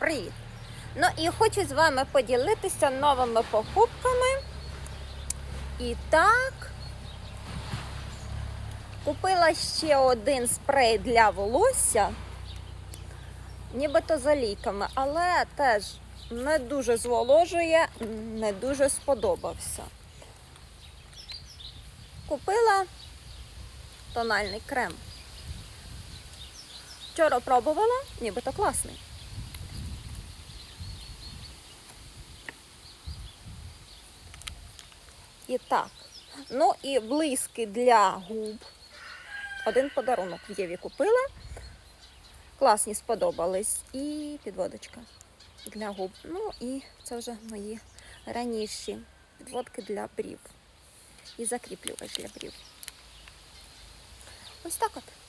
Привіт! Ну і хочу з вами поділитися новими покупками. І так, купила ще один спрей для волосся, нібито за ліками, але теж не дуже зволожує, не дуже сподобався. Купила тональний крем. Вчора пробувала, нібито класний. І так. Ну і блиски для губ. Один подарунок в Єві купила. Класні сподобались. І підводочка для губ. Ну і це вже мої раніші підводки для брів. І закріплювач для брів. Ось так от.